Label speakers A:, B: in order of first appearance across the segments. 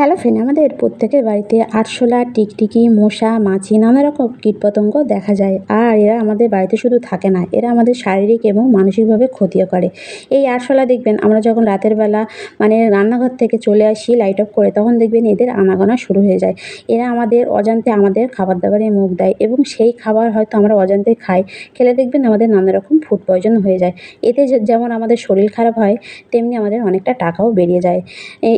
A: Hello friend আমাদের প্রত্যেকের বাড়িতে আরশোলা, টিকটিকি, মশা, মাছি, নানা রকম কীটপতঙ্গ দেখা যায়। আর এরা আমাদের বাড়িতে শুধু থাকে না, এরা আমাদের শারীরিক এবং মানসিকভাবে ক্ষতিও করে। এই আরশোলা দেখবেন, আমরা যখন রাতের বেলা মানে রান্নাঘর থেকে চলে আসি লাইট অফ করে, তখন দেখবেন এদের আনাগোনা শুরু হয়ে যায়। এরা আমাদের অজান্তে আমাদের খাবার দাবারে মুখ দেয় এবং সেই খাবার হয়তো আমরা অজান্তে খাই। খেলে দেখবেন আমাদের নানা রকম ফুড পয়জন হয়ে যায়। এতে যেমন আমাদের শরীর খারাপ হয়, তেমনি আমাদের অনেকটা টাকাও বেরিয়ে যায়।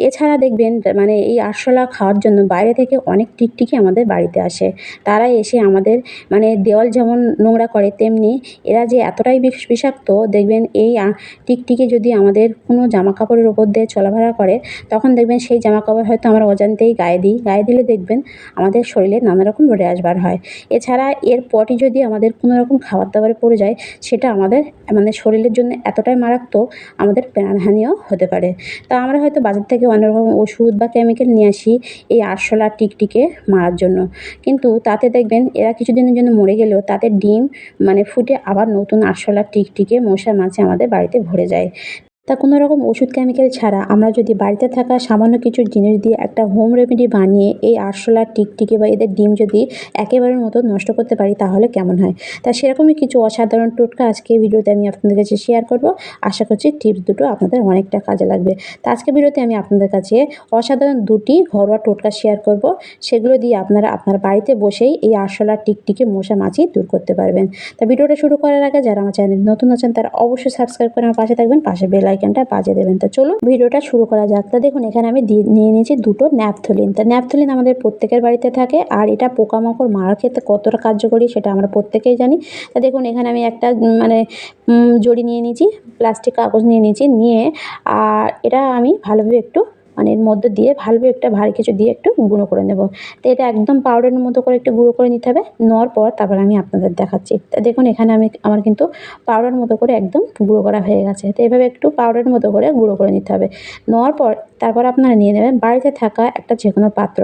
A: এছাড়া দেখবেন মানে এই আরশোলা খাওয়ার জন্য বাইরে থেকে অনেক টিকটিকি আমাদের বাড়িতে আসে। তারা এসে আমাদের মানে দেওয়াল যেমন নোংরা করে, তেমনি এরা যে এতটাই বিষ- বিষাক্ত, দেখবেন এই টিকটিকি যদি আমাদের কোনো জামা কাপড়ের ওপর দিয়ে চলাফেরা করে, তখন দেখবেন সেই জামা কাপড় হয়তো আমরা অজান্তেই গায়ে দিই। গায়ে দিলে দেখবেন আমাদের শরীরে নানা রকম র্যাশ বার হয়। এছাড়া এর পটি যদি আমাদের কোনো রকম খাবার দাবারে পড়ে যায়, সেটা আমাদের মানে শরীরের জন্য এতটাই মারাত্মক, আমাদের প্রাণহানিও হতে পারে। তা আমরা হয়তো বাজার থেকে অনেক রকম ওষুধ বা কেমিক্যাল নিয়ে আসি এই আরশোলা টিকটিকে মারার জন্য। কিন্তু তাতে দেখবেন এরা কিছুদিনের জন্য মরে গেলেও তাতে ডিম মানে ফুটে আবার নতুন আরশোলা টিকটিকে মশার মাছে আমাদের বাড়িতে ভরে যায়। তা কোনো রকম ওষুধ কেমিক্যাল ছাড়া আমরা যদি বাড়িতে থাকা সামান্য কিছু জিনিস দিয়ে একটা হোম রেমেডি বানিয়ে এই আরশোলা টিকটিকি বা এদের ডিম যদি একেবারের মতো নষ্ট করতে পারি তাহলে কেমন হয়? তা সেরকমই কিছু অসাধারণ টোটকা আজকে ভিডিওতে আমি আপনাদের কাছে শেয়ার করব। আশা করছি টিপস দুটো আপনাদের অনেকটা কাজে লাগবে। তা আজকে ভিডিওতে আমি আপনাদের কাছে অসাধারণ দুটি ঘরোয়া টোটকা শেয়ার করব। সেগুলো দিয়ে আপনারা আপনার বাড়িতে বসেই এই আরশোলা টিকটিকি মশা মাছি দূর করতে পারবেন। তা ভিডিওটা শুরু করার আগে যারা আমার চ্যানেল নতুন আছেন তারা অবশ্যই সাবস্ক্রাইব করে আমার পাশে থাকবেন। পাশে বেল আইকনটা বাজিয়ে দেবেন। তো চলুন ভিডিওটা শুরু করা যাক। তা দেখুন, এখানে আমি নিয়ে নিয়েছি দুটো ন্যাপথলিন। তা ন্যাপথলিন আমাদের প্রত্যেকের বাড়িতে থাকে, আর এটা পোকামাকড় মারার ক্ষেত্রে কতটা কার্যকরী সেটা আমরা প্রত্যেকেই জানি। তা দেখুন, এখানে আমি একটা মানে জড়ি নিয়ে নিয়েছি, প্লাস্টিক কাগজ নিয়ে নিয়েছি, নিয়ে, আর এটা আমি ভালোভাবে একটু মানে এর মধ্যে দিয়ে ভালোভাবে একটা ভারী কিছু দিয়ে একটু গুঁড়ো করে নেব। তো এটা একদম পাউডারের মতো করে একটু গুঁড়ো করে নিতে হবে। নেওয়ার পর তারপর আমি আপনাদের দেখাচ্ছি। তা দেখুন, এখানে আমি, আমার কিন্তু পাউডার মতো করে একদম গুঁড়ো করা হয়ে গেছে। তো এভাবে একটু পাউডারের মতো করে গুঁড়ো করে নিতে হবে। নেওয়ার পর তারপর আপনারা নিয়ে নেবেন বাড়িতে থাকা একটা যে কোনো পাত্র।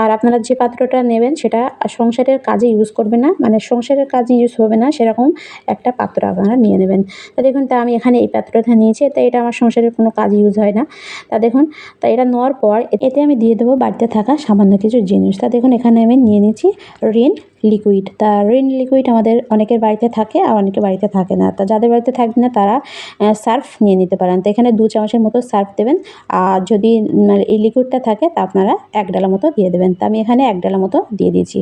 A: আর আপনারা যে পাত্রটা নেবেন সেটা সংসারের কাজে ইউজ করবে না মানে সংসারের কাজে ইউজ হবে না, সেরকম একটা পাত্র আপনারা নিয়ে নেবেন। তা দেখুন, তা আমি এখানে এই পাত্রটা নিয়েছি, তা এটা আমার সংসারের কোনো কাজে ইউজ হয় না। তা দেখুন, তা এটা নেওয়ার পর এতে আমি দিয়ে দেবো বাড়িতে থাকা সামান্য কিছু জিনিস। তা দেখুন, এখানে আমি নিয়ে নিয়েছি রিন লিকুইড তা রিন লিকুইড আমাদের অনেকের বাড়িতে থাকে আর অনেকের বাড়িতে থাকে না। তা যাদের বাড়িতে থাকবে না তারা সার্ফ নিয়ে নিতে পারেন। তো এখানে দু চামচের মতো সার্ফ দেবেন। আর যদি উম, এই লিকুইডটা থাকে তা আপনারা এক ডালা মতো দিয়ে দেবেন। তা আমি এখানে এক ডালা মতো দিয়ে দিয়েছি।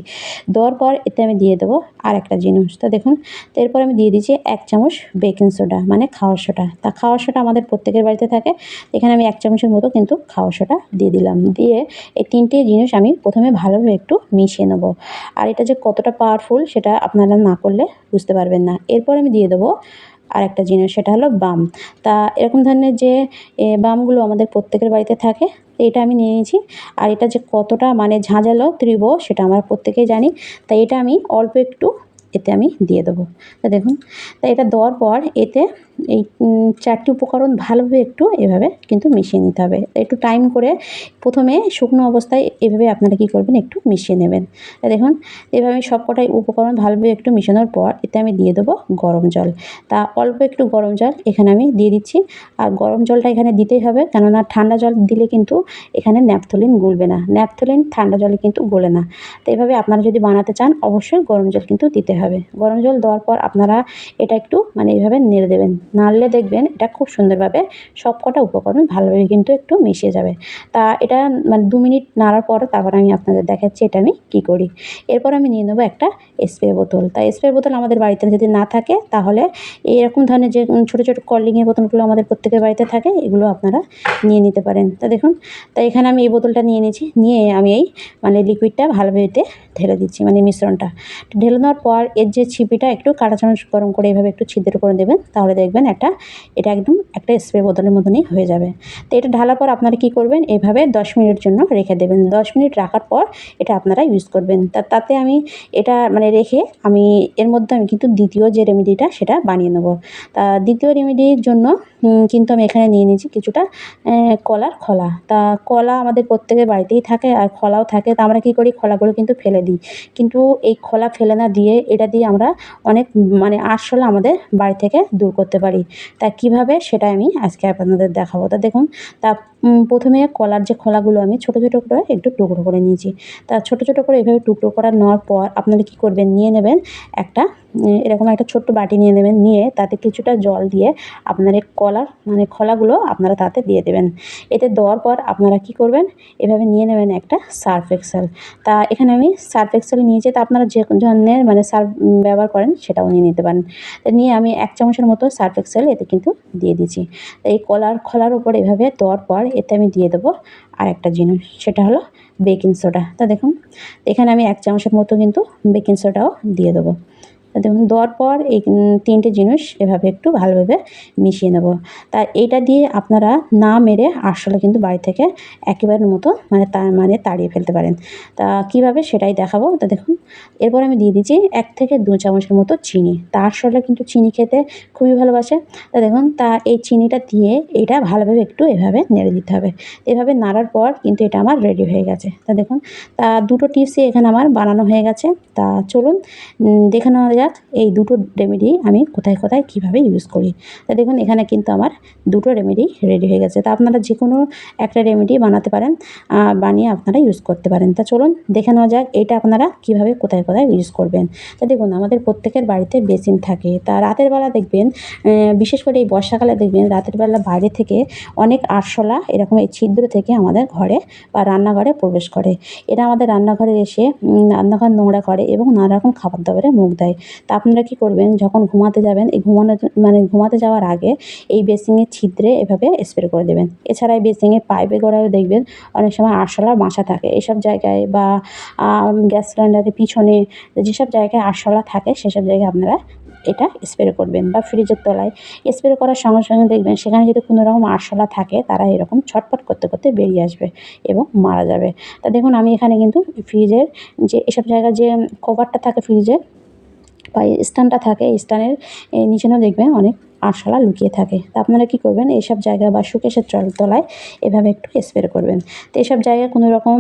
A: দেওয়ার পর এতে আমি দিয়ে দেবো আর একটা জিনিস। তো দেখুন তো এরপর আমি দিয়ে দিয়েছি এক চামচ বেকিং সোডা মানে খাওয়ার সোডা তা খাওয়ার সোডা আমাদের প্রত্যেকের বাড়িতে থাকে। এখানে আমি এক চামচের মতো কিন্তু খাওয়ার সোডা দিয়ে দিলাম। দিয়ে এই তিনটে জিনিস আমি প্রথমে ভালোভাবে একটু মিশিয়ে নেব। আর এটা যে কতটা পাওয়ারফুল সেটা আপনারা না করলে বুঝতে পারবেন না। এরপর আমি দিয়ে দেবো আর একটা জিনিস, সেটা হলো বাম। তা এরকম ধরনের যে বামগুলো আমাদের প্রত্যেকের বাড়িতে থাকে এটা আমি নিয়ে নিয়েছি। আর এটা যে কতটা মানে ঝাঁঝালো ত্রিব সেটা আমরা প্রত্যেকেই জানি। তাই এটা আমি অল্প একটু এতে আমি দিয়ে দেবো। তা দেখুন, তা এটা দেওয়ার পর এতে এই চারটি উপকরণ ভালোভাবে একটু এভাবে কিন্তু মিশিয়ে নিতে হবে। একটু টাইম করে প্রথমে শুকনো অবস্থায় এভাবে আপনারা কী করবেন? একটু মিশিয়ে নেবেন। দেখুন, এভাবে সব কটাই উপকরণ ভালোভাবে একটু মিশানোর পর এতে আমি দিয়ে দেবো গরম জল। তা অল্প একটু গরম জল এখানে আমি দিয়ে দিচ্ছি। আর গরম জলটা এখানে দিতেই হবে, কেননা ঠান্ডা জল দিলে কিন্তু এখানে ন্যাপথলিন গুলবে না। ন্যাপথলিন ঠান্ডা জলে কিন্তু গলে না। তো এইভাবে আপনারা যদি বানাতে চান, অবশ্যই গরম জল কিন্তু দিতে হবে। গরম জল দেওয়ার পর আপনারা এটা একটু মানে এইভাবে নেড়ে দেবেন। নাড়লে দেখবেন এটা খুব সুন্দরভাবে সব কটা উপকরণ ভালোভাবে কিন্তু একটু মিশে যাবে। তা এটা মানে দু মিনিট নাড়ার পর তারপর আমি আপনাদের দেখাচ্ছি এটা আমি কী করি। এরপর আমি নিয়ে নেব একটা স্প্রে বোতল। তা স্প্রে বোতল আমাদের বাড়িতে যদি না থাকে তাহলে এরকম ধরনের যে ছোটো ছোটো কলিংয়ের বোতলগুলো আমাদের প্রত্যেকের বাড়িতে থাকে এগুলো আপনারা নিয়ে নিতে পারেন। তা দেখুন, তা এখানে আমি এই বোতলটা নিয়ে নিয়েছি। নিয়ে আমি এই মানে লিকুইডটা ভালোভাবে এতে ঢেলে দিচ্ছি মানে মিশ্রণটা। ঢেলে দেওয়ার পর এর যে ছিপিটা একটু কাঁটা চামচ গরম করে এভাবে একটু ছিদ্র করে দেবেন তাহলে দেখবেন একটা, এটা একদম একটা স্প্রে বোতলের মতনই হয়ে যাবে। তো এটা ঢালার পর আপনারা কী করবেন? এভাবে দশ মিনিট জন্য রেখে দেবেন। দশ মিনিট রাখার পর এটা আপনারা ইউজ করবেন। তা, তাতে আমি এটা মানে রেখে আমি এর মধ্যে আমি কিন্তু দ্বিতীয় যে রেমেডিটা সেটা বানিয়ে নেব। তা, দ্বিতীয় রেমেডির জন্য কিন্তু আমি এখানে নিয়ে নিয়েছি কিছুটা কলার খোলা। তা কলা আমাদের প্রত্যেকের বাড়িতেই থাকে আর খোলাও থাকে। তা আমরা কী করি? খোলাগুলো কিন্তু ফেলে দিই। কিন্তু এই খোলা ফেলে না দিয়ে এটা দিয়ে আমরা অনেক মানে আরশোলা আমাদের বাড়ি থেকে দূর করতে পারি। তা কীভাবে? সেটা আমি আজকে আপনাদের দেখাবো। তা দেখুন, তা প্রথমে কলার যে খোলাগুলো আমি ছোটো ছোটো করে একটু টুকরো করে নিয়েছি। তা ছোটো ছোটো করে এভাবে টুকরো করা নেওয়ার পর আপনারা কী করবেন? নিয়ে নেবেন একটা এরকম একটা ছোট্ট বাটি নিয়ে নেবেন, নিয়ে তাতে কিছুটা জল দিয়ে আপনার এই কলার মানে খোলাগুলো আপনারা তাতে দিয়ে দেবেন। এতে দেওয়ার পর আপনারা কী করবেন, এভাবে নিয়ে নেবেন একটা সার্ফ এক্সেল। তা এখানে আমি সার্ফ এক্সেল নিয়েছি তা আপনারা যে ধরনের মানে সার্ফ ব্যবহার করেন সেটাও নিয়ে নিতে পারেন। তা নিয়ে আমি এক চামচের মতো সার্ফ এক্সেল এতে কিন্তু দিয়ে দিচ্ছি এই কলার, খোলার উপর এভাবে দেওয়ার পর এতে আমি দিয়ে দেবো আর একটা জিনিস, সেটা হলো বেকিং সোডা। তা দেখুন, এখানে আমি এক চামচের মতো কিন্তু বেকিং সোডাও দিয়ে দেবো। দেখুন, দেওয়ার পর এই তিনটে জিনিস এভাবে একটু ভালোভাবে মিশিয়ে নেব। তা এটা দিয়ে আপনারা না মেরে আসলে কিন্তু বাড়ি থেকে একেবারের মতো মানে তা মানে তাড়িয়ে ফেলতে পারেন। তা কীভাবে সেটাই দেখাবো? তা দেখুন, এরপর আমি দিয়ে দিচ্ছি এক থেকে দু চামচের মতো চিনি। তা আসলে কিন্তু চিনি খেতে খুবই ভালোবাসে। তা দেখুন, তা এই চিনিটা দিয়ে এটা ভালোভাবে একটু এভাবে নেড়ে দিতে হবে। এভাবে নাড়ার পর কিন্তু এটা আমার রেডি হয়ে গেছে। তা দেখুন, তা দুটো টিপসই এখানে আমার বানানো হয়ে গেছে। তা চলুন দেখে নেওয়া যাক এই দুটো রেমেডি আমি কোথায় কোথায় কীভাবে ইউজ করি। তা দেখুন, এখানে কিন্তু আমার দুটো রেমেডি রেডি হয়ে গেছে। তা আপনারা যে কোনো একটা রেমেডি বানাতে পারেন বানিয়ে আপনারা ইউজ করতে পারেন। তা চলুন, দেখে নেওয়া যাক এটা আপনারা কীভাবে কোথায় কোথায় ইউজ করবেন। তা দেখুন, আমাদের প্রত্যেকের বাড়িতে বেসিন থাকে। তা রাতের বেলা দেখবেন বিশেষ করে এই বর্ষাকালে দেখবেন, রাতের বেলা বাইরে থেকে অনেক আরশোলা, এরকম এই ছিদ্র থেকে আমাদের ঘরে বা রান্নাঘরে প্রবেশ করে। এরা আমাদের রান্নাঘরে এসে রান্নাঘর নোংরা করে এবং নানা রকম খাবার দাবারে মুখ দেয়। তা আপনারা কী করবেন? যখন ঘুমাতে যাবেন, এই ঘুমানোর মানে ঘুমাতে যাওয়ার আগে এই বেসিংয়ের ছিদ্রে এভাবে স্প্রে করে দেবেন। এছাড়া এই বেসিংয়ের পাইপে গোড়ায় দেখবেন অনেক সময় আরশোলার বাসা থাকে। এইসব জায়গায় বা গ্যাস সিলিন্ডারের পিছনে যেসব জায়গায় আরশোলা থাকে, সেসব জায়গায় আপনারা এটা স্প্রে করবেন বা ফ্রিজের তলায় স্প্রে করার সঙ্গে সঙ্গে দেখবেন সেখানে যদি কোনো রকম আরশোলা থাকে, তারা এরকম ছটপট করতে করতে বেরিয়ে আসবে এবং মারা যাবে। তা দেখুন, আমি এখানে কিন্তু ফ্রিজের যে, এসব জায়গায় যে কভারটা থাকে ফ্রিজের বা স্ট্যান্ডটা থাকে এই স্ট্যান্ডের নিচেও দেখবেন অনেক। আরশোলা লুকিয়ে থাকে। তা আপনারা কী করবেন? এইসব জায়গা বা সুকেশের তলায় এভাবে একটু স্প্রে করবেন। তো এইসব জায়গায় কোনো রকম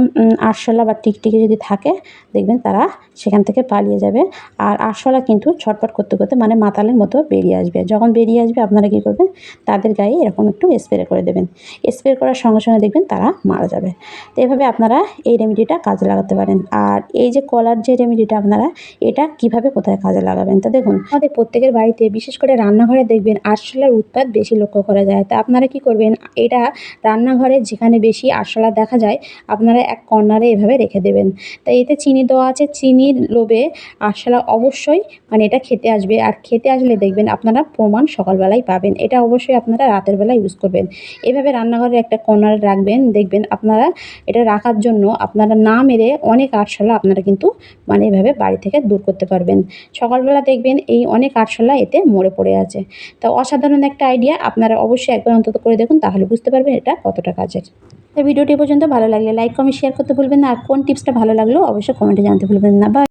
A: আরশোলা বা টিকটিকি যদি থাকে, দেখবেন তারা সেখান থেকে পালিয়ে যাবে। আর আরশোলা কিন্তু ছটপট করতে করতে মানে মাতালের মতো বেরিয়ে আসবে। যখন বেরিয়ে আসবে, আপনারা কী করবেন? তাদের গায়ে এরকম একটু স্প্রে করে দেবেন। স্প্রে করার সঙ্গে সঙ্গে দেখবেন তারা মারা যাবে। তো এভাবে আপনারা এই রেমেডিটা কাজে লাগাতে পারেন। আর এই যে কলার যে রেমেডিটা আপনারা, এটা কীভাবে কোথায় কাজে লাগাবেন? তা দেখুন। আমাদের প্রত্যেকের বাড়িতে বিশেষ করে রান্নাঘরে দেখবেন আরশোলার উৎপাত বেশি লক্ষ্য করা যায়। তা আপনারা কি করবেন? এটা রান্নাঘরে যেখানে বেশি আরশোলা দেখা যায়, আপনারা এক কর্নারে এভাবে রেখে দেবেন। তাই এতে চিনি দেওয়া আছে। চিনির লোভে আরশোলা অবশ্যই মানে এটা খেতে আসবে। আর খেতে আসলে দেখবেন আপনারা প্রমাণ সকালবেলায় পাবেন। এটা অবশ্যই আপনারা রাতের বেলা ইউজ করবেন। এভাবে রান্নাঘরে একটা কর্নারে রাখবেন। দেখবেন আপনারা এটা রাখার জন্য আপনারা না মেরে অনেক আরশোলা আপনারা কিন্তু মানে এভাবে বাড়ি থেকে দূর করতে পারবেন। সকালবেলা দেখবেন এই অনেক আরশোলা এতে মরে পড়ে আছে। তা অসাধারণ একটা আইডিয়া আপনারা অবশ্যই একবার অন্তত করে দেখুন, তাহলে বুঝতে পারবেন এটা কতটা কাজের। তো ভিডিওটি পর্যন্ত ভালো লাগলে লাইক কমেন্ট শেয়ার করতে ভুলবেন না। আর কোন টিপসটা ভালো লাগল, অবশ্যই কমেন্টে জানতে ভুলবেন না। বা